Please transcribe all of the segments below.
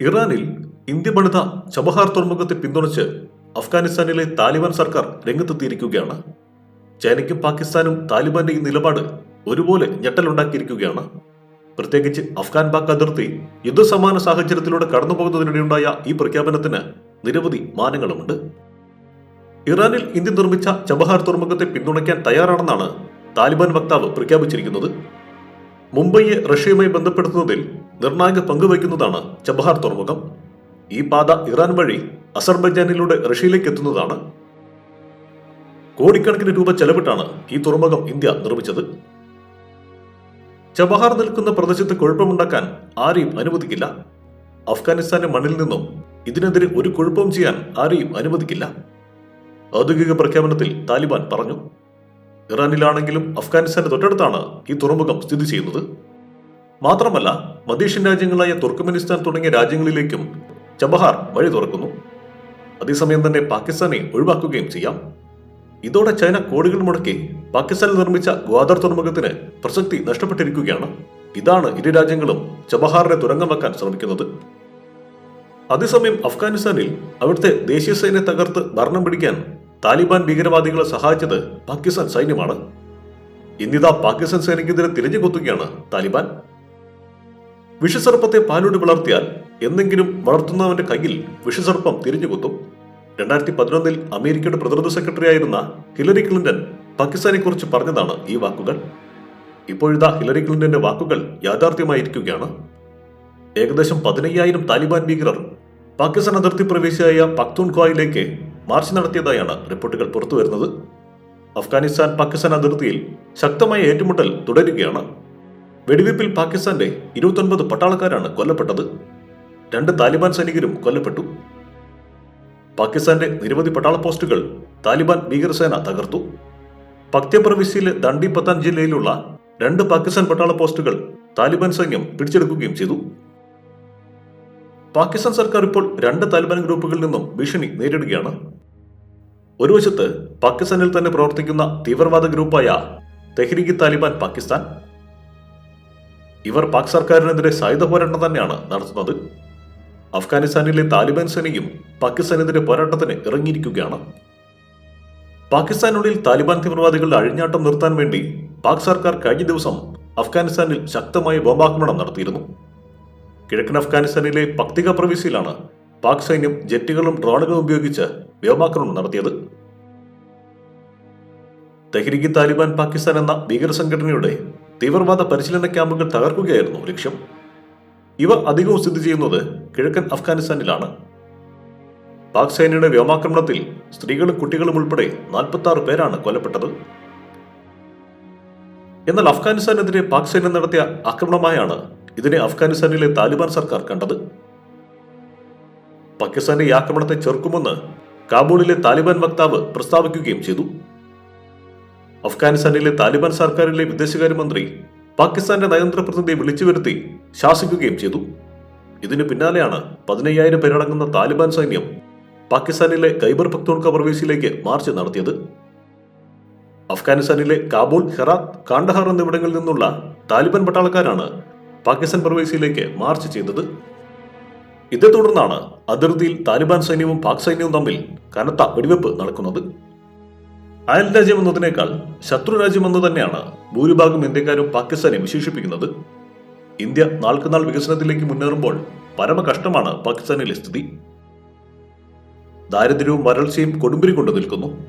ഇറാനിൽ ഇന്ത്യ പണിത ചബഹാർ തുറമുഖത്തെ പിന്തുണച്ച് അഫ്ഗാനിസ്ഥാനിലെ താലിബാൻ സർക്കാർ രംഗത്തെത്തിയിരിക്കുകയാണ്. ചൈനയ്ക്കും പാകിസ്ഥാനും താലിബാന്റെ ഈ നിലപാട് ഒരുപോലെ ഞെട്ടലുണ്ടാക്കിയിരിക്കുകയാണ്. പ്രത്യേകിച്ച് അഫ്ഗാൻ പാക് അതിർത്തി യുദ്ധസമാന സാഹചര്യത്തിലൂടെ കടന്നുപോകുന്നതിനിടെയുണ്ടായ ഈ പ്രഖ്യാപനത്തിന് നിരവധി മാനങ്ങളുമുണ്ട്. ഇറാനിൽ ഇന്ത്യ നിർമ്മിച്ച ചബഹാർ തുറമുഖത്തെ പിന്തുണയ്ക്കാൻ തയ്യാറാണെന്നാണ് താലിബാൻ വക്താവ് പ്രഖ്യാപിച്ചിരിക്കുന്നത്. മുംബൈയെ റഷ്യയുമായി ബന്ധപ്പെടുത്തുന്നതിൽ നിർണായക പങ്കുവയ്ക്കുന്നതാണ് ചബഹാർ തുറമുഖം. ഈ പാത ഇറാൻ വഴി അസർബൈജാനിലൂടെ റഷ്യയിലേക്ക് എത്തുന്നതാണ്. കോടിക്കണക്കിന് രൂപ ചെലവിട്ടാണ് ഈ തുറമുഖം ഇന്ത്യ നിർമ്മിച്ചത്. ചബഹാർ നിൽക്കുന്ന പ്രദേശത്ത് കുഴപ്പമുണ്ടാക്കാൻ ആരെയും അനുവദിക്കില്ല. അഫ്ഗാനിസ്ഥാന്റെ മണ്ണിൽ നിന്നും ഇതിനെതിരെ ഒരു കുഴപ്പവും ചെയ്യാൻ ആരെയും അനുവദിക്കില്ല. ഔദ്യോഗിക പ്രഖ്യാപനത്തിൽ താലിബാൻ പറഞ്ഞു. ഇറാനിലാണെങ്കിലും അഫ്ഗാനിസ്ഥാന്റെ തൊട്ടടുത്താണ് ഈ തുറമുഖം സ്ഥിതി ചെയ്യുന്നത്. മാത്രമല്ല മധ്യേഷ്യൻ രാജ്യങ്ങളായ തുർക്കമെനിസ്ഥാൻ തുടങ്ങിയ രാജ്യങ്ങളിലേക്കും ചബഹാർ വഴി തുറക്കുന്നു. അതേസമയം തന്നെ പാകിസ്ഥാനെ ഒഴിവാക്കുകയും ചെയ്യാം. ഇതോടെ ചൈന കോടികൾ മുടക്കി പാകിസ്ഥാനിൽ നിർമ്മിച്ച ഗ്വാദർ തുറമുഖത്തിന് പ്രസക്തി നഷ്ടപ്പെട്ടിരിക്കുകയാണ്. ഇതാണ് ഇരു രാജ്യങ്ങളും ചബഹാറിനെ തുരങ്കം വെക്കാൻ ശ്രമിക്കുന്നത്. അതേസമയം അഫ്ഗാനിസ്ഥാനിൽ അവിടുത്തെ ദേശീയ സൈന്യം തകർത്ത് ഭരണം പിടിക്കാൻ താലിബാൻ ഭീകരവാദികളെ സഹായിച്ചത് പാകിസ്ഥാൻ സൈന്യമാണ്. ഇന്നിതാ പാകിസ്ഥാൻ സേനയ്ക്കെതിരെ തിരിഞ്ഞു കൊത്തുകയാണ് താലിബാൻ. വിഷസർപ്പത്തെ പാലോട് വളർത്തിയാൽ എന്നെങ്കിലും വളർത്തുന്നവന്റെ കയ്യിൽ വിഷസർപ്പം തിരിഞ്ഞു കൊത്തും. രണ്ടായിരത്തി പതിനൊന്നിൽ അമേരിക്കയുടെ പ്രതിരോധ സെക്രട്ടറി ആയിരുന്ന ഹിലരി ക്ലിന്റൺ പാകിസ്ഥാനെ കുറിച്ച് പറഞ്ഞതാണ് ഈ വാക്കുകൾ. ഇപ്പോഴിതാ ഹിലറി ക്ലിന്റന്റെ വാക്കുകൾ യാഥാർത്ഥ്യമായിരിക്കുകയാണ്. ഏകദേശം പതിനയ്യായിരം താലിബാൻ ഭീകരർ പാകിസ്ഥാൻ അതിർത്തി പ്രവേശിയായ പക്തൂൺഖ്വായിലേക്ക് മാർച്ച് നടത്തിയതായാണ് റിപ്പോർട്ടുകൾ പുറത്തുവരുന്നത് അഫ്ഗാനിസ്ഥാൻ പാകിസ്ഥാൻ അതിർത്തിയിൽ ശക്തമായ ഏറ്റുമുട്ടൽ തുടരുകയാണ്. വെടിവയ്പിൽ പാകിസ്ഥാന്റെ ഇരുപത്തൊൻപത് പട്ടാളക്കാരാണ് കൊല്ലപ്പെട്ടത്. രണ്ട് താലിബാൻ സൈനികരും കൊല്ലപ്പെട്ടു. പാകിസ്ഥാന്റെ നിരവധി പട്ടാള പോസ്റ്റുകൾ താലിബാൻ ഭീകരസേന തകർത്തു. പക്തപ്രവിശ്യയിലെ ദണ്ഡി പത്താൻ ജില്ലയിലുള്ള രണ്ട് പാകിസ്ഥാൻ പട്ടാള പോസ്റ്റുകൾ താലിബാൻ സൈന്യം പിടിച്ചെടുക്കുകയും ചെയ്തു. പാകിസ്ഥാൻ സർക്കാർ ഇപ്പോൾ രണ്ട് താലിബാൻ ഗ്രൂപ്പുകളിൽ നിന്നും ഭീഷണി നേരിടുകയാണ്. ഒരു വശത്ത് പാകിസ്ഥാനിൽ തന്നെ പ്രവർത്തിക്കുന്ന തീവ്രവാദ ഗ്രൂപ്പായ തെഹ്രീക്ക് താലിബാൻ പാകിസ്ഥാൻ ഇവർ പാക് സർക്കാരിനെതിരെ സായുധ പോരാട്ടം തന്നെയാണ് നടത്തുന്നത്. അഫ്ഗാനിസ്ഥാനിലെ താലിബാൻ സേനയും പാകിസ്ഥാനെതിരെ പോരാട്ടത്തിന് ഇറങ്ങിയിരിക്കുകയാണ്. പാകിസ്ഥാനുള്ളിൽ താലിബാൻ തീവ്രവാദികളുടെ അഴിഞ്ഞാട്ടം നിർത്താൻ വേണ്ടി പാക് സർക്കാർ കഴിഞ്ഞ ദിവസം അഫ്ഗാനിസ്ഥാനിൽ ശക്തമായ ബോംബാക്രമണം നടത്തിയിരുന്നു. കിഴക്കൻ അഫ്ഗാനിസ്ഥാനിലെ പക്തിക പ്രവിശ്യയിലാണ് പാക് സൈന്യം ജെറ്റുകളും ഡ്രോണുകളും ഉപയോഗിച്ച് വ്യോമാക്രമണം നടത്തിയത്. തെഹ്രീക്ക് താലിബാൻ പാകിസ്ഥാൻ എന്ന ഭീകര സംഘടനയുടെ തീവ്രവാദ പരിശീലന ക്യാമ്പുകൾ തകർക്കുകയായിരുന്നു ലക്ഷ്യം. ഇവ അധികവും സ്ഥിതി ചെയ്യുന്നത് കിഴക്കൻ അഫ്ഗാനിസ്ഥാനിലാണ്. പാക് സേനയുടെ വ്യോമാക്രമണത്തിൽ സ്ത്രീകളും കുട്ടികളും ഉൾപ്പെടെ നാൽപ്പത്തി ആറ് പേരാണ് കൊല്ലപ്പെട്ടത്. എന്നാൽ അഫ്ഗാനിസ്ഥാനെതിരെ പാക് സൈന്യം നടത്തിയ ആക്രമണമായാണ് ഇതിനെ അഫ്ഗാനിസ്ഥാനിലെ താലിബാൻ സർക്കാർ കണ്ടത്. പാകിസ്ഥാന്റെ ഈ ആക്രമണത്തെ ചെറുക്കുമെന്ന് കാബൂളിലെ താലിബാൻ വക്താവ് പ്രസ്താവിക്കുകയും ചെയ്തു. അഫ്ഗാനിസ്ഥാനിലെ താലിബാൻ സർക്കാരിലെ വിദേശകാര്യമന്ത്രി പാകിസ്ഥാന്റെ നയതന്ത്ര പ്രതിനിധിയെ വിളിച്ചു വരുത്തി ശാസിക്കുകയും ചെയ്തു. ഇതിനു പിന്നാലെയാണ് പതിനയ്യായിരം പേരടങ്ങുന്ന താലിബാൻ സൈന്യം പാകിസ്ഥാനിലെ ഖൈബർ പക്തൂൺക പ്രവേശിയിലേക്ക് മാർച്ച് നടത്തിയത്. അഫ്ഗാനിസ്ഥാനിലെ കാബൂൾ ഹെറാത്ത് കാണ്ടഹാർ എന്നിവിടങ്ങളിൽ നിന്നുള്ള താലിബാൻ പട്ടാളക്കാരാണ് പാകിസ്ഥാൻ പ്രവേശിയിലേക്ക് മാർച്ച് ചെയ്തത്. ഇതേ തുടർന്നാണ് അതിർത്തിയിൽ താലിബാൻ സൈന്യവും പാക് സൈന്യവും തമ്മിൽ കനത്ത വെടിവെപ്പ് നടക്കുന്നത്. അയൽ രാജ്യം എന്നതിനേക്കാൾ ശത്രു രാജ്യമെന്ന് തന്നെയാണ് ഭൂരിഭാഗം ഇന്ത്യക്കാരും പാകിസ്ഥാനെ വിശേഷിപ്പിക്കുന്നത്. ഇന്ത്യ നാൾക്കുനാൾ വികസനത്തിലേക്ക് മുന്നേറുമ്പോൾ പരമ കഷ്ടമാണ് പാകിസ്ഥാനിലെ സ്ഥിതി. ദാരിദ്ര്യവും വരൾച്ചയും കൊടുമ്പിരി കൊണ്ടു നിൽക്കുന്നു.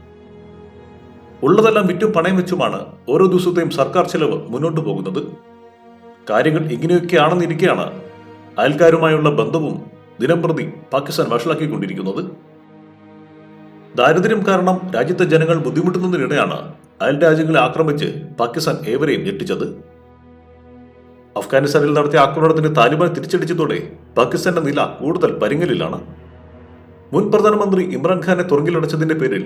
ഉള്ളതെല്ലാം വിറ്റും പണയം വെച്ചുമാണ് ഓരോ ദിവസത്തെയും സർക്കാർ ചെലവ് മുന്നോട്ടു പോകുന്നത്. കാര്യങ്ങൾ ഇങ്ങനെയൊക്കെയാണെന്നിരിക്കെയാണ് അയൽക്കാരുമായുള്ള ബന്ധവും ദിനംപ്രതി പാകിസ്ഥാൻ വഷളാക്കിക്കൊണ്ടിരിക്കുന്നത്. ദാരിദ്ര്യം കാരണം രാജ്യത്തെ ജനങ്ങൾ ബുദ്ധിമുട്ടുന്നതിനിടെയാണ് അയൽ രാജ്യങ്ങളെ ആക്രമിച്ച് പാകിസ്ഥാൻ ഏവരെയും ഞെട്ടിച്ചത്. അഫ്ഗാനിസ്ഥാനിൽ നടത്തിയ ആക്രമണത്തിന് താലിബാൻ തിരിച്ചടിച്ചതോടെ പാകിസ്ഥാന്റെ നില കൂടുതൽ പരിങ്ങലിലാണ്. മുൻ പ്രധാനമന്ത്രി ഇമ്രാൻഖാനെ തുറങ്കിലടച്ചതിന്റെ പേരിൽ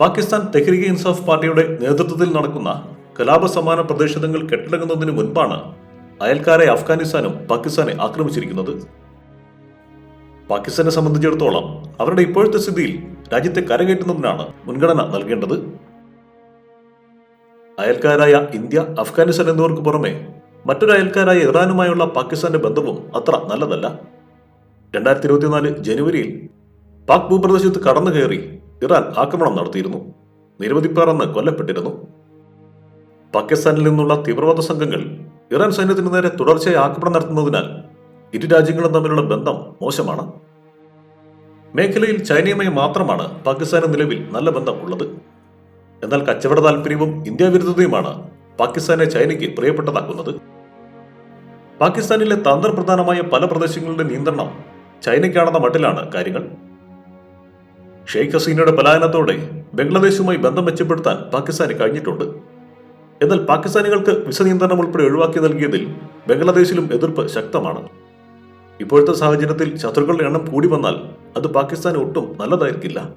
പാകിസ്ഥാൻ തെഹ്രീക് ഇൻസാഫ് പാർട്ടിയുടെ നേതൃത്വത്തിൽ നടക്കുന്ന കലാപ സമാന പ്രദേശങ്ങൾ കെട്ടിടങ്ങുന്നതിന് മുൻപാണ് അയൽക്കാരെ അഫ്ഗാനിസ്ഥാനും പാകിസ്ഥാനെ ആക്രമിച്ചിരിക്കുന്നത്. പാകിസ്ഥാനെ സംബന്ധിച്ചിടത്തോളം അവരുടെ ഇപ്പോഴത്തെ സ്ഥിതിയിൽ രാജ്യത്തെ കരകയറ്റുന്നതിനാണ് മുൻഗണന നൽകേണ്ടത്. അയൽക്കാരായ ഇന്ത്യ അഫ്ഗാനിസ്ഥാൻ എന്നിവർക്ക് പുറമെ മറ്റൊരു അയൽക്കാരായ ഇറാനുമായുള്ള പാകിസ്ഥാന്റെ ബന്ധവും അത്ര നല്ലതല്ല. രണ്ടായിരത്തി ഇരുപത്തിനാല് ജനുവരിയിൽ പാക് ഭൂപ്രദേശത്ത് കടന്നു കയറി ഇറാൻ ആക്രമണം നടത്തിയിരുന്നു. നിരവധി പേർ അന്ന് കൊല്ലപ്പെട്ടിരുന്നു. പാകിസ്ഥാനിൽ നിന്നുള്ള തീവ്രവാദ സംഘങ്ങൾ ഇറാൻ സൈന്യത്തിന് നേരെ തുടർച്ചയായി ആക്രമണം നടത്തുന്നതിനാൽ ഇരു രാജ്യങ്ങളും തമ്മിലുള്ള ബന്ധം മോശമാണ്. മേഖലയിൽ ചൈനയുമായി മാത്രമാണ് പാകിസ്ഥാന് നിലവിൽ നല്ല ബന്ധം ഉള്ളത് എന്നാൽ കച്ചവട താല്പര്യവും ഇന്ത്യ വിരുദ്ധതയുമാണ് പാകിസ്ഥാനെ ചൈനയ്ക്ക് പ്രിയപ്പെട്ടതാക്കുന്നത്. പാകിസ്ഥാനിലെ തന്ത്രപ്രധാനമായ പല പ്രദേശങ്ങളുടെ നിയന്ത്രണം ചൈനയ്ക്കാണെന്ന മട്ടിലാണ് കാര്യങ്ങൾ. ഷെയ്ഖ് ഹസീനയുടെ പലായനത്തോടെ ബംഗ്ലാദേശുമായി ബന്ധം മെച്ചപ്പെടുത്താൻ പാകിസ്ഥാന് കഴിഞ്ഞിട്ടുണ്ട്. എന്നാൽ പാകിസ്ഥാനികൾക്ക് വിസ നിയന്ത്രണം ഉൾപ്പെടെ ഒഴിവാക്കി നൽകിയതിൽ ബംഗ്ലാദേശിലും എതിർപ്പ് ശക്തമാണ്. ഇപ്പോഴത്തെ സാഹചര്യത്തിൽ ശത്രുക്കളുടെ എണ്ണം കൂടി വന്നാൽ അത് പാകിസ്ഥാൻ ഒട്ടും നല്ലതായിരിക്കില്ല.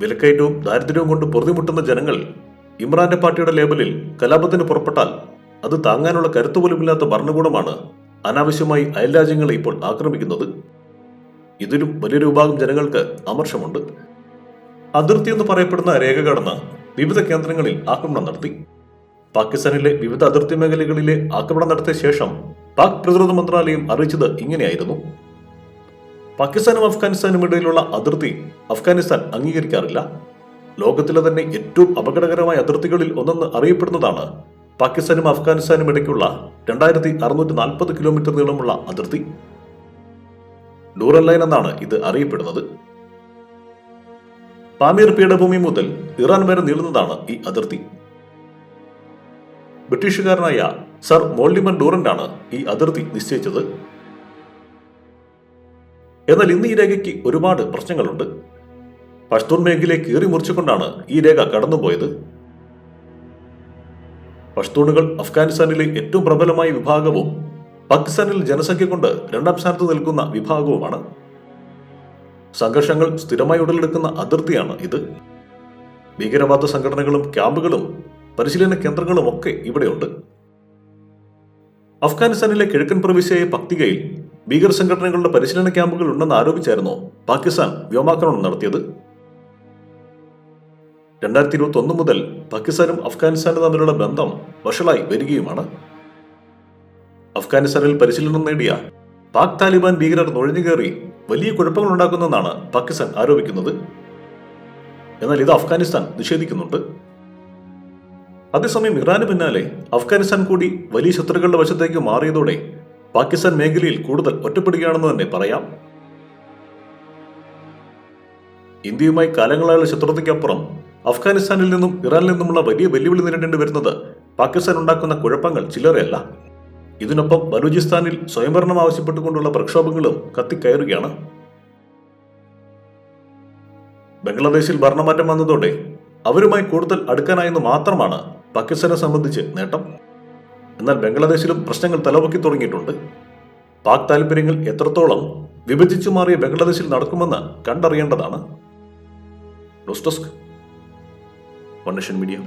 വിലക്കയറ്റവും ദാരിദ്ര്യവും കൊണ്ട് പൊറുതിമുട്ടുന്ന ജനങ്ങൾ ഇമ്രാന്റെ പാർട്ടിയുടെ ലേബലിൽ കലാപത്തിന് പുറപ്പെട്ടാൽ അത് താങ്ങാനുള്ള കരുത്തുപോലുമില്ലാത്ത ഭരണകൂടമാണ് അനാവശ്യമായി അയൽരാജ്യങ്ങളെ ഇപ്പോൾ ആക്രമിക്കുന്നത്. ഇതിലും വലിയൊരു വിഭാഗം ജനങ്ങൾക്ക് അമർഷമുണ്ട്. അതിർത്തി എന്ന് പറയപ്പെടുന്ന രേഖ കടന്ന് വിവിധ കേന്ദ്രങ്ങളിൽ ആക്രമണം നടത്തി. പാകിസ്ഥാനിലെ വിവിധ അതിർത്തി മേഖലകളിലെ ആക്രമണം നടത്തിയ ശേഷം പാക് പ്രതിരോധ മന്ത്രാലയം അറിയിച്ചത് ഇങ്ങനെയായിരുന്നു. പാകിസ്ഥാനും അഫ്ഗാനിസ്ഥാനും ഇടയിലുള്ള അതിർത്തി അഫ്ഗാനിസ്ഥാൻ അംഗീകരിക്കാറില്ല. ലോകത്തിലെ തന്നെ ഏറ്റവും അപകടകരമായ അതിർത്തികളിൽ ഒന്നെന്ന് അറിയപ്പെടുന്നതാണ് പാകിസ്ഥാനും അഫ്ഗാനിസ്ഥാനും ഇടയ്ക്കുള്ള രണ്ടായിരത്തി അറുന്നൂറ്റി നാൽപ്പത് കിലോമീറ്റർ നീളമുള്ള അതിർത്തി. ഡൂറൽ ലൈൻ എന്നാണ് ഇത് അറിയപ്പെടുന്നത്. പാമീർ പീഠഭൂമി മുതൽ ഇറാൻ വരെ നീളുന്നതാണ് ഈ അതിർത്തി. ബ്രിട്ടീഷുകാരനായ സർ മോൾഡിമൻ ഡൂറന്റാണ് ഈ അതിർത്തി നിശ്ചയിച്ചത്. എന്നാൽ ഇന്ന് ഈ രേഖയ്ക്ക് ഒരുപാട് പ്രശ്നങ്ങളുണ്ട്. പഷ്തൂൺ മേഖലയെ കീറി മുറിച്ചുകൊണ്ടാണ് ഈ രേഖ കടന്നുപോയത്. പഷ്തൂണുകൾ അഫ്ഗാനിസ്ഥാനിലെ ഏറ്റവും പ്രബലമായ വിഭാഗവും പാകിസ്ഥാനിൽ ജനസംഖ്യ കൊണ്ട് രണ്ടാം സ്ഥാനത്ത് നിൽക്കുന്ന വിഭാഗവുമാണ്. സംഘർഷങ്ങൾ സ്ഥിരമായി ഉടലെടുക്കുന്ന അതിർത്തിയാണ് ഇത്. ഭീകരവാദ സംഘടനകളും ക്യാമ്പുകളും പരിശീലന കേന്ദ്രങ്ങളും ഒക്കെ ഇവിടെയുണ്ട്. അഫ്ഗാനിസ്ഥാനിലെ കിഴക്കൻ പ്രവിശ്യയായ പക്തികയിൽ ഭീകര സംഘടനകളുടെ പരിശീലന ക്യാമ്പുകൾ ഉണ്ടെന്ന് ആരോപിച്ചായിരുന്നു പാകിസ്ഥാൻ വ്യോമാക്രമണം നടത്തിയത്. രണ്ടായിരത്തി ഇരുപത്തി ഒന്ന് മുതൽ പാകിസ്ഥാനും അഫ്ഗാനിസ്ഥാനും തമ്മിലുള്ള ബന്ധം വഷളായി വരികയുമാണ്. അഫ്ഗാനിസ്ഥാനിൽ പരിശീലനം നേടിയ പാക് താലിബാൻ ഭീകരർ നുഴഞ്ഞുകയറി വലിയ കുഴപ്പങ്ങൾ ഉണ്ടാക്കുന്നെന്നാണ് പാകിസ്ഥാൻ ആരോപിക്കുന്നത്. എന്നാൽ ഇത് അഫ്ഗാനിസ്ഥാൻ നിഷേധിക്കുന്നുണ്ട്. അതേസമയം ഇറാന് പിന്നാലെ അഫ്ഗാനിസ്ഥാൻ കൂടി വലിയ ശത്രുക്കളുടെ വശത്തേക്ക് മാറിയതോടെ പാകിസ്ഥാൻ മേഖലയിൽ കൂടുതൽ ഒറ്റപ്പെടുകയാണെന്ന് തന്നെ പറയാം. ഇന്ത്യയുമായി കാലങ്ങളായുള്ള ശത്രുതയ്ക്കപ്പുറം അഫ്ഗാനിസ്ഥാനിൽ നിന്നും ഇറാനിൽ നിന്നുമുള്ള വലിയ വെല്ലുവിളി നേരിടേണ്ടി വരുന്നത് പാകിസ്ഥാൻ ഉണ്ടാക്കുന്ന കുഴപ്പങ്ങൾ ചില്ലറയല്ല ഇതിനൊപ്പം ബലൂചിസ്ഥാനിൽ സ്വയംഭരണം ആവശ്യപ്പെട്ടുകൊണ്ടുള്ള പ്രക്ഷോഭങ്ങളും കത്തിക്കയറുകയാണ്. ബംഗ്ലാദേശിൽ ഭരണമാറ്റം വന്നതോടെ അവരുമായി കൂടുതൽ അടുക്കാനായെന്ന് മാത്രമാണ് പാകിസ്ഥാനെ സംബന്ധിച്ച് നേട്ടം. എന്നാൽ ബംഗ്ലാദേശിലും പ്രശ്നങ്ങൾ തലപൊക്കി തുടങ്ങിയിട്ടുണ്ട്. പാക് താല്പര്യങ്ങൾ എത്രത്തോളം വിഭജിച്ചു മാറിയ ബംഗ്ലാദേശിൽ നടക്കുമെന്ന് കണ്ടറിയേണ്ടതാണ്. News desk One Media.